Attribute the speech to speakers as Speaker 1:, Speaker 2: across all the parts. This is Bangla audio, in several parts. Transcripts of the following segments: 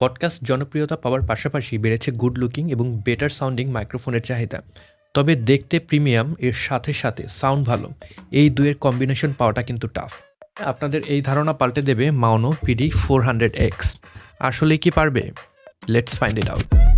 Speaker 1: পডকাস্ট জনপ্রিয়তা পাওয়ার পাশাপাশি বেড়েছে গুড লুকিং এবং বেটার সাউন্ডিং মাইক্রোফোনের চাহিদা। তবে দেখতে প্রিমিয়াম, এর সাথে সাথে সাউন্ড ভালো। এই দুয়ের কম্বিনেশন পাওয়াটা কিন্তু টাফ আপনাদের এই ধারণা পাল্টে দেবে Maono PD four hundred X. আসলে কি পারবে? লেটস ফাইন্ড ইট আউট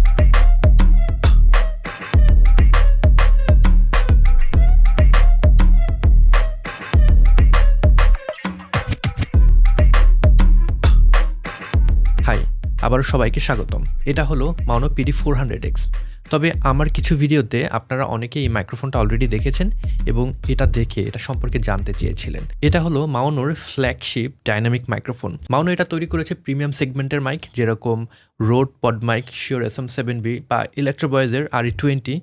Speaker 1: আবারও সবাইকে স্বাগতম। এটা হলো Maono PD four hundred X. তবে আমার কিছু ভিডিওতে আপনারা অনেকেই এই মাইক্রোফোনটা অলরেডি দেখেছেন এবং এটা দেখে, এটা সম্পর্কে জানতে চেয়েছিলেন। এটা হলো মাউনোর ফ্ল্যাগশিপ ডাইনামিক মাইক্রোফোন মাউনো এটা তৈরি করেছে প্রিমিয়াম সেগমেন্টের মাইক যেরকম Rode Pod mic Shure S M seven B বা ইলেকট্রোবয়েজের আর ই টোয়েন্টি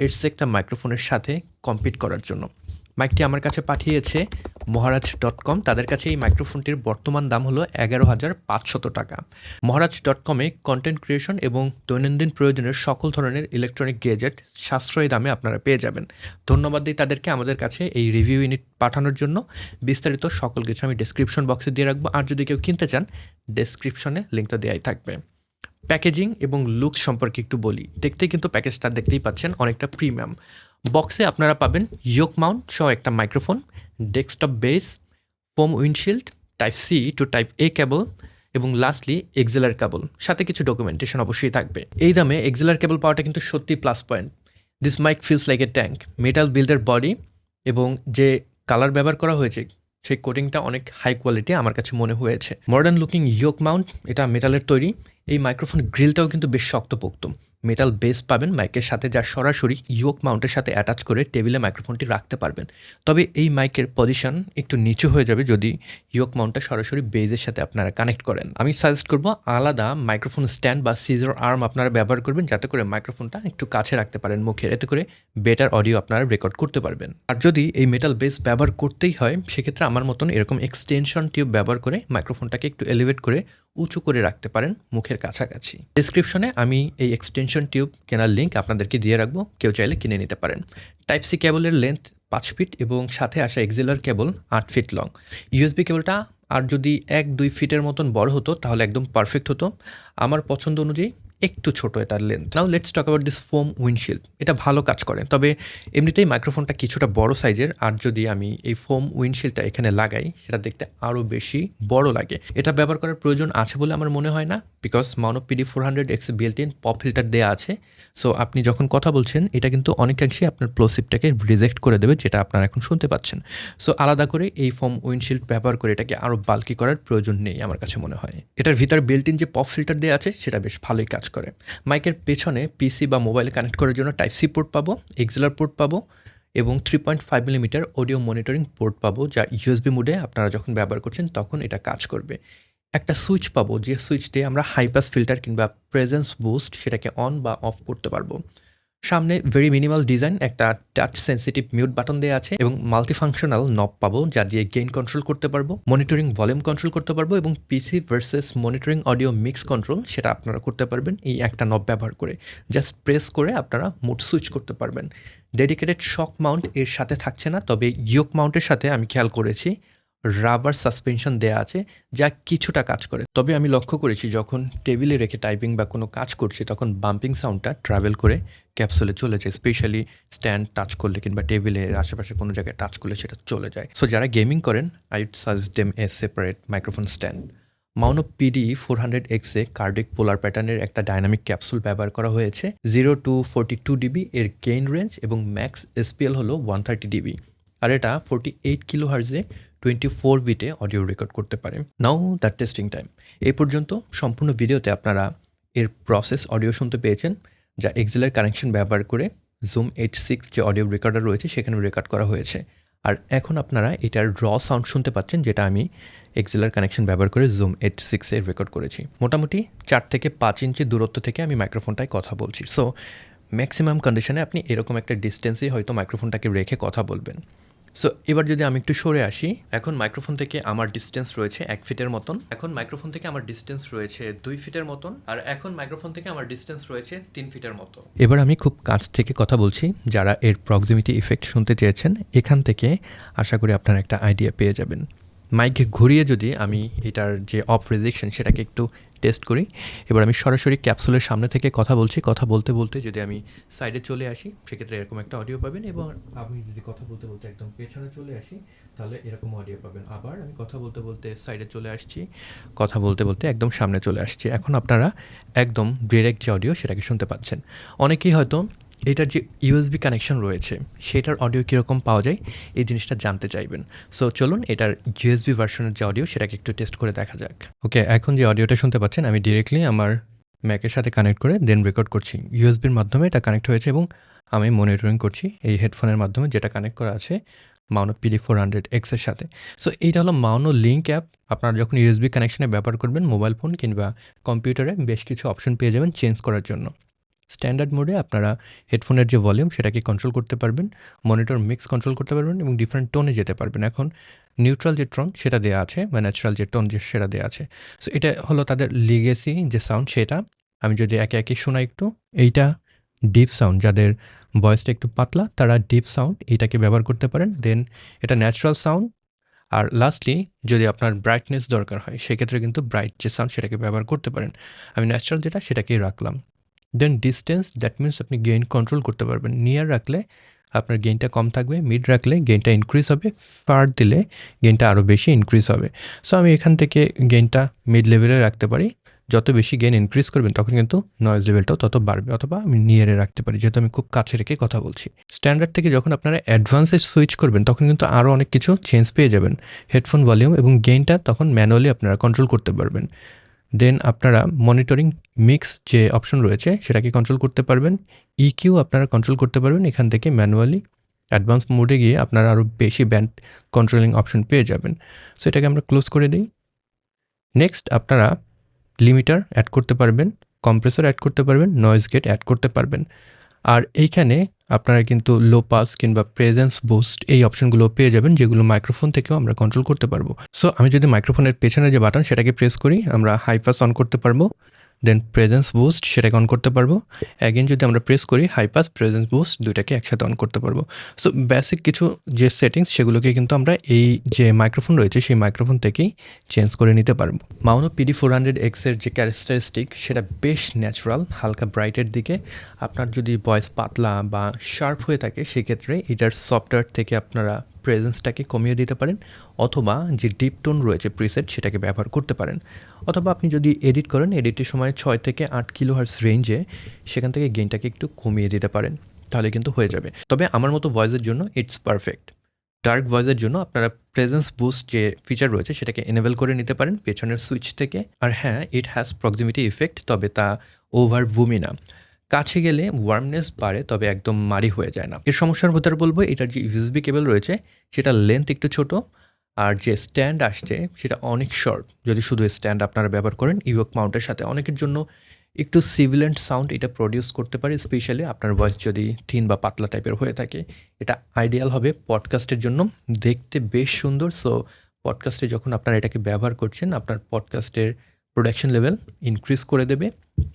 Speaker 1: এর একটা মাইক্রোফোনের সাথে কম্পিট করার জন্য। মাইকটি আমার কাছে পাঠিয়েছে মহারাজ ডট কম। তাদের কাছে এই মাইক্রোফোনটির বর্তমান দাম হলো এগারো হাজার পাঁচশত টাকা। মহারাজ ডট কমে কন্টেন্ট ক্রিয়েশন এবং দৈনন্দিন প্রয়োজনের সকল ধরনের ইলেকট্রনিক গেজেট সাশ্রয়ী দামে আপনারা পেয়ে যাবেন। ধন্যবাদ দিই তাদেরকে আমাদের কাছে এই রিভিউ ইউনিট পাঠানোর জন্য। বিস্তারিত সকল কিছু আমি ডিসক্রিপশন বক্সে দিয়ে রাখব। আর যদি কেউ কিনতে চান ডেসক্রিপশনে লিঙ্কটা দেওয়াই থাকবে। প্যাকেজিং এবং লুক সম্পর্কে একটু বলি। দেখতে কিন্তু প্যাকেজটা দেখতেই পাচ্ছেন, অনেকটা প্রিমিয়াম বক্সে আপনারা পাবেন ইয়োক মাউন্ট সহ একটা microphone desktop base foam windshield type C to type A cable এবং লাস্টলি এক্সেলার কেবল সাথে কিছু ডকুমেন্টেশন অবশ্যই থাকবে। এই দামে এক্সেলার কেবল পাওয়াটা কিন্তু সত্যি plus point this mic feels like a tank metal builder body এবং যে কালার ব্যবহার করা হয়েছে, সেই কোটিংটা অনেক হাই কোয়ালিটি আমার কাছে মনে হয়েছে। মডার্ন লুকিং ইয়োক মাউন্ট এটা মেটালের তৈরি। এই মাইক্রোফোন গ্রিলটাও কিন্তু বেশ শক্তপোক্ত। মেটাল বেস পাবেন মাইকের সাথে, যা সরাসরি ইয়োক মাউন্টের সাথে অ্যাটাচ করে টেবিলে মাইক্রোফোনটি রাখতে পারবেন। তবে এই মাইকের পজিশন একটু নিচু হয়ে যাবে যদি ইয়োক মাউন্টটা সরাসরি বেজের সাথে আপনারা কানেক্ট করেন। আমি সাজেস্ট করব আলাদা মাইক্রোফোন স্ট্যান্ড বা সিজার আর্ম আপনারা ব্যবহার করবেন, যাতে করে মাইক্রোফোনটা একটু কাছে রাখতে পারেন মুখের। এতে করে বেটার অডিও আপনারা রেকর্ড করতে পারবেন। আর যদি এই মেটাল বেস ব্যবহার করতেই হয়, সেক্ষেত্রে আমার মতন এরকম এক্সটেনশন টিউব ব্যবহার করে মাইক্রোফোনটাকে একটু এলিভেট করে উঁচু করে রাখতে পারেন মুখের কাছাকাছি। ডিসক্রিপশনে আমি এই এক্সটেনশন টিউব কেনার লিঙ্ক আপনাদেরকে দিয়ে রাখব। কেউ চাইলে কিনে নিতে পারেন। টাইপ সি কেবলের লেন্থ পাঁচ ফিট এবং সাথে আসা এক্সেলার কেবল আট ফিট লং ইউএসবি কেবলটা আর যদি এক দুই ফিটের মতন বড় হতো, তাহলে একদম পারফেক্ট হতো। আমার পছন্দ অনুযায়ী একটু ছোট এটার length now let's talk about this foam windshield এটা ভালো কাজ করে। তবে এমনিতেই মাইক্রোফোনটা কিছুটা বড় সাইজের আর যদি আমি এই ফোম উইন্ডশিল্ডটা এখানে লাগাই, সেটা দেখতে আরও বেশি বড় লাগে। এটা ব্যবহার করার প্রয়োজন আছে বলে আমার মনে হয় না because Maono PD four hundred X built in pop filter দেওয়া আছে। সো আপনি যখন কথা বলছেন, এটা কিন্তু অনেকাংশেই আপনার প্লোসিপটাকে রিজেক্ট করে দেবে, যেটা আপনারা এখন শুনতে পাচ্ছেন। সো আলাদা করে এই ফোম উইন্ডশিল্ড ব্যবহার করে এটাকে আরও বাল্কি করার প্রয়োজন নেই, আমার কাছে মনে হয়। এটার ভিতর বিল্ট ইন যে পপ ফিল্টার দেওয়া আছে, সেটা বেশ ভালোই কাজ করে। মাইকের পেছনে পিসি বা মোবাইল কানেক্ট করার জন্য টাইপ সি পোর্ট পাবো এক্সেলার পোর্ট পাবো এবং three point five millimetre audio monitoring port পাবো, যা ইউএসবি মোডে আপনারা যখন ব্যবহার করছেন তখন এটা কাজ করবে। একটা সুইচ পাবো, যে সুইচ দিয়ে আমরা হাইপাস ফিল্টার কিংবা প্রেজেন্স বুস্ট সেটাকে অন বা অফ করতে পারব। সামনে ভেরি মিনিমাল ডিজাইন একটা টাচ সেন্সিটিভ মিউট বাটন দেওয়া আছে এবং মাল্টিফাংশনাল নব পাবো, যা দিয়ে গেইন কন্ট্রোল করতে পারব মনিটরিং ভলিউম কন্ট্রোল করতে পারব এবং PC versus monitoring audio mix control সেটা আপনারা করতে পারবেন এই একটা নব ব্যবহার করে। জাস্ট প্রেস করে আপনারা মুড সুইচ করতে পারবেন। ডেডিকেটেড শক মাউন্ট এর সাথে থাকছে না, তবে ইয়োক মাউন্টের সাথে আমি খেয়াল করেছি। রাবার সাসপেনশন দেয়া আছে, যা কিছুটা কাজ করে। তবে আমি লক্ষ্য করেছি, যখন টেবিলে রেখে টাইপিং বা কোনো কাজ করছি, তখন বাম্পিং সাউন্ডটা ট্রাভেল করে ক্যাপসুলে চলে যায়। স্পেশালি স্ট্যান্ড টাচ করলে কিংবা টেবিলের আশেপাশে কোনো জায়গায় টাচ করলে সেটা চলে যায়। সো যারা গেমিং করেন I suggest them a separate microphone stand Maono PD four hundred এক্সে কার্ডিক পোলার প্যাটার্নের একটা ডাইনামিক ক্যাপসুল ব্যবহার করা হয়েছে। Zero to forty two dB এর গেইন রেঞ্জ এবং ম্যাক্স এসপিএল হলো ওয়ান থার্টি ডিবি আর এটা ফোরটি এইট কিলো হার্জে টোয়েন্টি ফোর বিটে অডিও রেকর্ড করতে পারে নাও দ্যাট টেস্টিং টাইম এই পর্যন্ত সম্পূর্ণ ভিডিওতে আপনারা এর প্রসেস অডিও শুনতে পেয়েছেন, যা এক্সেলের কানেকশন ব্যবহার করে জুম এইট সিক্স যে অডিও রেকর্ডার রয়েছে সেখানে রেকর্ড করা হয়েছে। আর এখন আপনারা এটার র সাউন্ড শুনতে পাচ্ছেন, যেটা আমি এক্সেলার কানেকশন ব্যবহার করে জুম এইট সিক্সে রেকর্ড করেছি। মোটামুটি চার থেকে পাঁচ ইঞ্চি দূরত্ব থেকে আমি মাইক্রোফোনটায় কথা বলছি। সো ম্যাক্সিমাম কন্ডিশনে আপনি এরকম একটা ডিস্টেন্সেই হয়তো মাইক্রোফোনটাকে রেখে কথা বলবেন। সো এবার যদি আমি একটু সরে আসি, এখন মাইক্রোফোন থেকে আমার ডিস্টেন্স রয়েছে এক ফিটের মতন। এখন মাইক্রোফোন থেকে আমার ডিস্টেন্স রয়েছে দুই ফিটের মতন আর এখন মাইক্রোফোন থেকে আমার ডিস্টেন্স রয়েছে তিন ফিটের মতো। এবার আমি খুব কাছ থেকে কথা বলছি, যারা এর প্রক্সিমিটি ইফেক্ট শুনতে চেয়েছেন, এখান থেকে আশা করি আপনারা একটা আইডিয়া পেয়ে যাবেন। মাইক ঘুরিয়ে যদি আমি এটার যে অফ রিজেকশন সেটাকে একটু টেস্ট করি। এবার আমি সরাসরি ক্যাপসুলের সামনে থেকে কথা বলছি। কথা বলতে বলতে যদি আমি সাইডে চলে আসি, সেক্ষেত্রে এরকম একটা অডিও পাবেন এবং আমি যদি কথা বলতে বলতে একদম পেছনে চলে আসি, তাহলে এরকম অডিও পাবেন। আবার আমি কথা বলতে বলতে সাইডে চলে আসছি, কথা বলতে বলতে একদম সামনে চলে আসছি। এখন আপনারা একদম ডিরেক্ট যে অডিও সেটাকে শুনতে পাচ্ছেন। অনেকেই হয়তো এটার যে ইউএসবি কানেকশন রয়েছে, সেটার অডিও কীরকম পাওয়া যায়, এই জিনিসটা জানতে চাইবেন। সো চলুন এটার ইউএসবি ভার্সনের যে অডিও সেটাকে একটু টেস্ট করে দেখা যাক। ওকে এখন যে অডিওটা শুনতে পাচ্ছেন, আমি ডিরেক্টলি আমার ম্যাকের সাথে কানেক্ট করে দেন রেকর্ড করছি। ইউএসবির মাধ্যমে এটা কানেক্ট হয়েছে এবং আমি মনিটরিং করছি এই হেডফোনের মাধ্যমে যেটা কানেক্ট করা আছে মাউনো পিডি ফোর হান্ড্রেড এক্সের সাথে। সো এইটা হলো মাউনো লিঙ্ক অ্যাপ আপনারা যখন ইউএসবি কানেকশনে ব্যবহার করবেন মোবাইল ফোন কিংবা কম্পিউটারে বেশ কিছু অপশন পেয়ে যাবেন চেঞ্জ করার জন্য। স্ট্যান্ডার্ড মোডে আপনারা হেডফোনের যে ভলিউম সেটাকে কন্ট্রোল করতে পারবেন মনিটর মিক্স কন্ট্রোল করতে পারবেন এবং ডিফারেন্ট টোনে যেতে পারবেন। এখন নিউট্রাল যে টোন সেটা দেওয়া আছে বা ন্যাচারাল যে টোন যে সেটা দেওয়া আছে। সো এটা হলো তাদের লিগেসি যে সাউন্ড সেটা। আমি যদি একে একে শোনাই একটু, এইটা ডিপ সাউন্ড যাদের ভয়েসটা একটু পাতলা, তারা ডিপ সাউন্ড এইটাকে ব্যবহার করতে পারেন। দেন এটা ন্যাচারাল সাউন্ড আর লাস্টলি যদি আপনার ব্রাইটনেস দরকার হয়, সেক্ষেত্রে কিন্তু ব্রাইট যে সাউন্ড সেটাকে ব্যবহার করতে পারেন। আমি ন্যাচারাল যেটা, সেটাকেই রাখলাম। দেন ডিস্টেন্স দ্যাট মিনস আপনি গেইন কন্ট্রোল করতে পারবেন। নিয়ার রাখলে আপনার গেইনটা কম থাকবে মিড রাখলে গেইনটা ইনক্রিজ হবে ফার দিলে গেইনটা আরও বেশি ইনক্রিজ হবে। সো আমি এখান থেকে গেইনটা মিড লেভেলে রাখতে পারি। যত বেশি গেইন ইনক্রিজ করবেন, তখন কিন্তু নয়েজ লেভেলটাও তত বাড়বে, অথবা আমি নিয়ারে রাখতে পারি, যেহেতু আমি খুব কাছে রেখে কথা বলছি। স্ট্যান্ডার্ড থেকে যখন আপনারা অ্যাডভান্সে সুইচ করবেন, তখন কিন্তু আরও অনেক কিছু চেঞ্জ পেয়ে যাবেন। হেডফোন ভলিউম এবং গেইনটা তখন ম্যানুয়ালি আপনারা কন্ট্রোল করতে পারবেন। দেন আপনারা মনিটরিং মিক্স যে অপশন রয়েছে, সেটাকে কন্ট্রোল করতে পারবেন। ইকিউ আপনারা কন্ট্রোল করতে পারবেন। এখান থেকে ম্যানুয়ালি অ্যাডভান্স মোডে গিয়ে আপনারা আরও বেশি ব্যান্ড কন্ট্রোলিং অপশন পেয়ে যাবেন। সো এটাকে আমরা ক্লোজ করে দিই। নেক্সট আপনারা লিমিটার অ্যাড করতে পারবেন কম্প্রেসর অ্যাড করতে পারবেন নয়েজ গেট অ্যাড করতে পারবেন। আর এইখানে আপনারা কিন্তু লো পাস কিংবা প্রেজেন্স বুস্ট এই অপশনগুলো পেয়ে যাবেন, যেগুলো মাইক্রোফোন থেকেও আমরা কন্ট্রোল করতে পারব। সো আমি যদি মাইক্রোফোনের পেছনে যে বাটন সেটাকে প্রেস করি, আমরা হাই পাস অন করতে পারব। দেন প্রেজেন্স বুস্ট সেটাকে অন করতে পারব। অ্যাগেন যদি আমরা প্রেস করি হাই পাস প্রেজেন্স বুস্ট দুইটাকে একসাথে অন করতে পারব। সো বেসিক কিছু যে সেটিংস সেগুলোকে কিন্তু আমরা এই যে মাইক্রোফোন রয়েছে, সেই মাইক্রোফোন থেকেই চেঞ্জ করে নিতে পারব। মাউনো পিডি ফোর হান্ড্রেড এক্সের যে ক্যারেক্টারিস্টিক সেটা বেশ ন্যাচারাল হালকা ব্রাইটের দিকে। আপনার যদি ভয়েস পাতলা বা শার্প হয়ে থাকে, সেক্ষেত্রে এটার সফটওয়্যার থেকে আপনারা প্রেজেন্সটাকে কমিয়ে দিতে পারেন অথবা যে ডিপ টোন রয়েছে প্রিসেট সেটাকে ব্যবহার করতে পারেন। অথবা আপনি যদি এডিট করেন এডিটের সময় ছয় থেকে আট কিলো হার্স রেঞ্জে সেখান থেকে গেইনটাকে একটু কমিয়ে দিতে পারেন, তাহলে কিন্তু হয়ে যাবে। তবে আমার মতো ভয়েসের জন্য ইটস পারফেক্ট ডার্ক ভয়েসের জন্য আপনারা প্রেজেন্স বুস্ট যে ফিচার রয়েছে সেটাকে এনেবল করে নিতে পারেন পেছনের সুইচ থেকে। আর হ্যাঁ ইট হ্যাজ প্রক্সিমিটি ইফেক্ট তবে তা ওভার বুমি না। কাছে গেলে ওয়ার্মনেস বাড়ে, তবে একদম মারি হয়ে যায় না। এর সমস্যার ভেতরে বলব, এটার যে ইউএসবি কেবল রয়েছে, সেটা লেন্থ একটু ছোট, আর যে স্ট্যান্ড আসছে, সেটা অনেক শর্ট যদি শুধু স্ট্যান্ড আপনারা ব্যবহার করেন ইউক মাউন্টের সাথে। অনেকের জন্য একটু সিভিলেন্ট সাউন্ড এটা প্রডিউস করতে পারে স্পেশালি আপনার ভয়েস যদি থিন বা পাতলা টাইপের হয়ে থাকে, এটা আইডিয়াল হবে পডকাস্টের জন্য। দেখতে বেশ সুন্দর সো পডকাস্টে যখন আপনারা এটাকে ব্যবহার করছেন, আপনার পডকাস্টের প্রোডাকশন লেভেল ইনক্রিজ করে দেবে।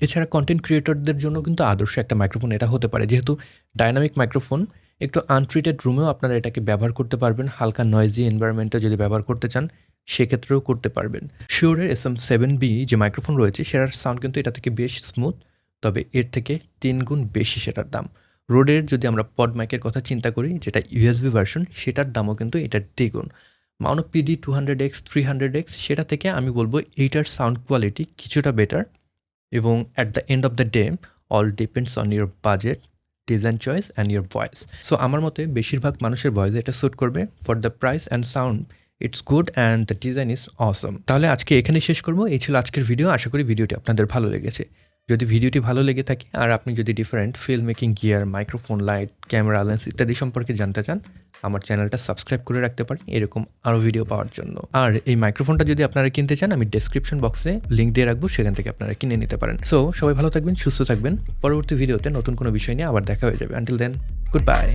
Speaker 1: এছাড়া কন্টেন্ট ক্রিয়েটরদের জন্য কিন্তু আদর্শ একটা মাইক্রোফোন এটা হতে পারে। যেহেতু ডাইনামিক মাইক্রোফোন একটু আনট্রিটেড রুমেও আপনারা এটাকে ব্যবহার করতে পারবেন। হালকা নয়েজি এনভায়রনমেন্টে যদি ব্যবহার করতে চান, সেক্ষেত্রেও করতে পারবেন। শিওরের এস এম সেভেন বি যে মাইক্রোফোন রয়েছে, সেটার সাউন্ড কিন্তু এটা থেকে বেশ স্মুথ তবে এর থেকে তিন গুণ বেশি সেটার দাম। রোডের যদি আমরা পড মাইকের কথা চিন্তা করি, যেটা ইউএসবি ভার্সন সেটার দামও কিন্তু এটার দ্বিগুণ। Maono P D two hundred X three hundred X সেটা থেকে আমি বলব এইটার সাউন্ড কোয়ালিটি কিছুটা বেটার এবং at the end of the day all depends on your budget design choice and your voice so আমার মতে বেশিরভাগ মানুষের ভয়েস এটা স্যুট করবে। For the price and sound it's good and the design is awesome তাহলে আজকে এখানে শেষ করব। এই ছিল আজকের ভিডিও আশা করি ভিডিওটি আপনাদের ভালো লেগেছে। যদি ভিডিওটি ভালো লেগে থাকে আর আপনি যদি different film making gear microphone light camera lens ইত্যাদি সম্পর্কে জানতে চান, আমার চ্যানেলটা সাবস্ক্রাইব করে রাখতে পারেন। এরকম আরও ভিডিও পাওয়ার জন্য। আর এই মাইক্রোফোনটা যদি আপনারা কিনতে চান, আমি ডেসক্রিপশন বক্সে লিঙ্ক দিয়ে রাখব, সেখান থেকে আপনারা কিনে নিতে পারেন। সো সবাই ভালো থাকবেন, সুস্থ থাকবেন। পরবর্তী ভিডিওতে নতুন কোনো বিষয় নিয়ে আবার দেখা হয়ে যাবে। আনটিল দেন গুড বাই